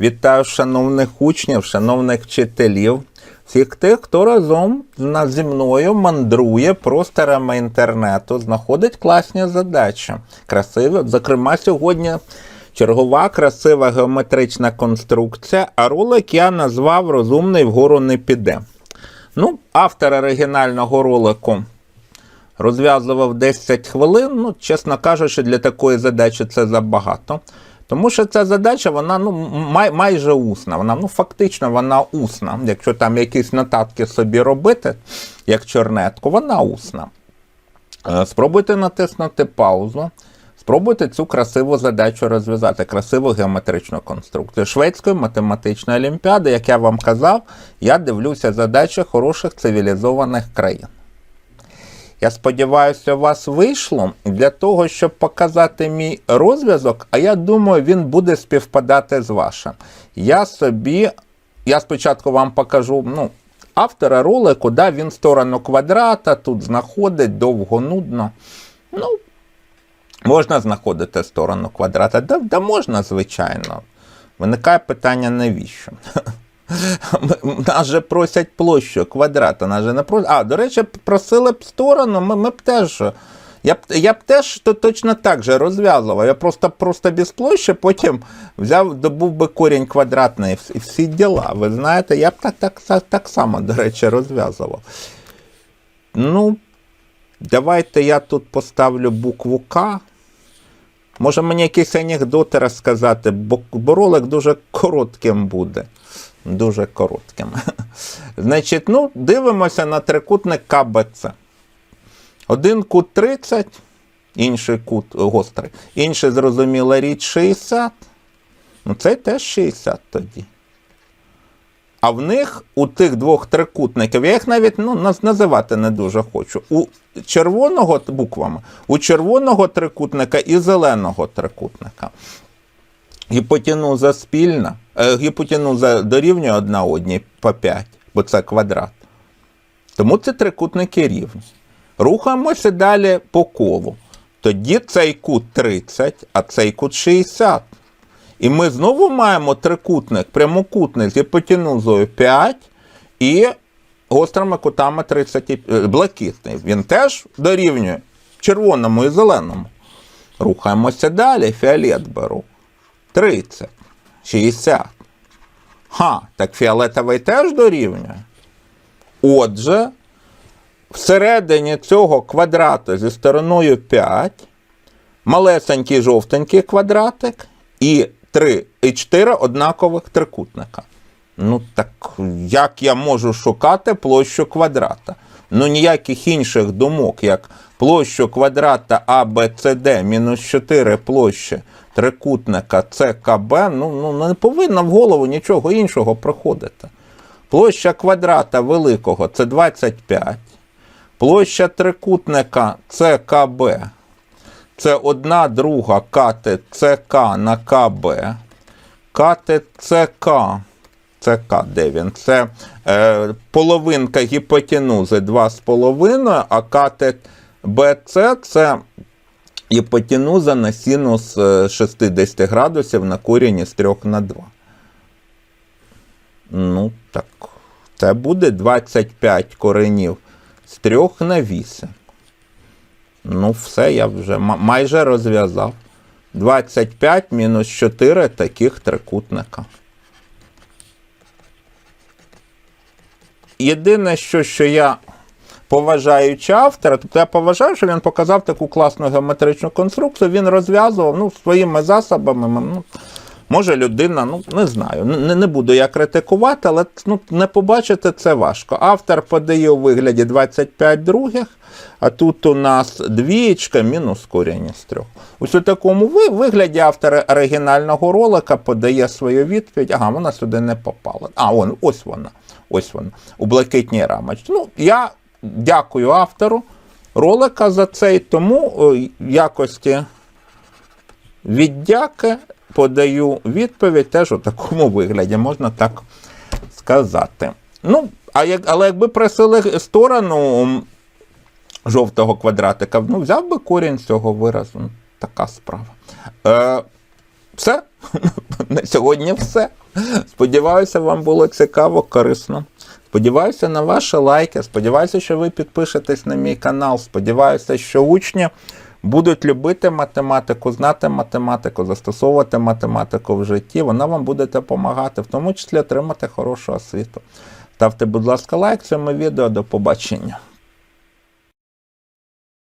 Вітаю шановних учнів, шановних вчителів, всіх тих, хто разом зі мною мандрує просторами інтернету, знаходить класні задачі. Красиві. Зокрема, сьогодні чергова красива геометрична конструкція, а ролик я назвав Розумний вгору не піде. Ну, автор оригінального ролику розв'язував 10 хвилин. Ну, чесно кажучи, для такої задачі це забагато. Тому що ця задача, вона ну, май, майже усна. Вона ну, фактично вона усна. Якщо там якісь нотатки собі робити, як чорнетку, вона усна. Е, Спробуйте натиснути паузу. Спробуйте цю красиву задачу розв'язати, красиву геометричну конструкцію. Шведської математичної олімпіади, як я вам казав, я дивлюся задачі хороших цивілізованих країн. Я сподіваюся, у вас вийшло для того, щоб показати мій розв'язок, а я думаю, він буде співпадати з вашим. Я собі, я спочатку вам покажу, ну, автора ролику, да, він сторону квадрата, тут знаходить довго нудно. Ну, можна знаходити сторону квадрата. Да, да можна, звичайно. Виникає питання, навіщо? Нас же просять площу квадрата, нас же не просять. А, до речі, просили б сторону, ми, ми б теж. Я б, я б теж то, точно так же розв'язував. Я просто просто без площі потім взяв, добув би корінь квадратний і всі, діла. Ви знаєте, я б так, так, так, так само, до речі, розв'язував. Ну, давайте я тут поставлю букву К. Може мені якісь анекдоти розказати, бо ролик дуже коротким буде. Дуже коротким. Значить, ну, дивимося на трикутник КБЦ. Один кут 30, інший кут гострий, інший, зрозуміла річ, 60. Ну, цей теж 60 тоді. А в них у тих двох трикутників, я їх навіть ну, називати не дуже хочу. У червоного буквами, у червоного трикутника і зеленого трикутника. Гіпотенуза спільна, гіпотенуза дорівнює одна одній по 5, бо це квадрат. Тому ці трикутники рівні. Рухаємося далі по колу. Тоді цей кут 30, а цей кут 60. І ми знову маємо трикутник, прямокутник з гіпотенузою 5 і гострими кутами 30, е, блакитний. Він теж дорівнює червоному і зеленому. Рухаємося далі, фіолет беру. 30, 60. Ха, так фіолетовий теж дорівнює. Отже, всередині цього квадрата зі стороною 5, малесенький жовтенький квадратик і 3 і 4 однакових трикутника. Ну так як я можу шукати площу квадрата? Ну ніяких інших думок, як площу квадрата ABCD мінус 4 площі трикутника ЦКБ, ну, ну не повинно в голову нічого іншого приходити. Площа квадрата великого це 25. Площа трикутника ЦКБ це одна друга катет ЦК на КБ. Катет ЦК. ЦК, де він? Це е, половинка гіпотенузи 2,5, а катет БЦ це гіпотенуза на синус е, 60 градусів на корінь із 3 на 2. Ну, так. Це буде 25 коренів з 3 на 8. Ну, все, я вже майже розв'язав. 25 мінус 4 таких трикутника. Єдине, що, що я поважаючи автора, тобто я поважаю, що він показав таку класну геометричну конструкцію, він розв'язував ну, своїми засобами. Ну, може людина, ну не знаю, не, не буду я критикувати, але ну, не побачити це важко. Автор подає у вигляді 25 других, а тут у нас двієчка мінус корінь з трьох. Ось у такому вигляді автор оригінального ролика подає свою відповідь. Ага, вона сюди не попала. А, вон, ось вона. Ось вона. У блакитній рамочці. Ну, я дякую автору ролика за це, і тому е, в якості віддяки подаю відповідь теж у такому вигляді, можна так сказати. Ну, а як, але якби просили сторону жовтого квадратика, ну, взяв би корінь цього виразу. Ну, така справа. Е, Все. На сьогодні все. Сподіваюся, вам було цікаво, корисно. Сподіваюся на ваші лайки. Сподіваюся, що ви підпишетесь на мій канал. Сподіваюся, що учні будуть любити математику, знати математику, застосовувати математику в житті. Вона вам буде допомагати, в тому числі отримати хорошу освіту. Ставте, будь ласка, лайк цьому відео. До побачення.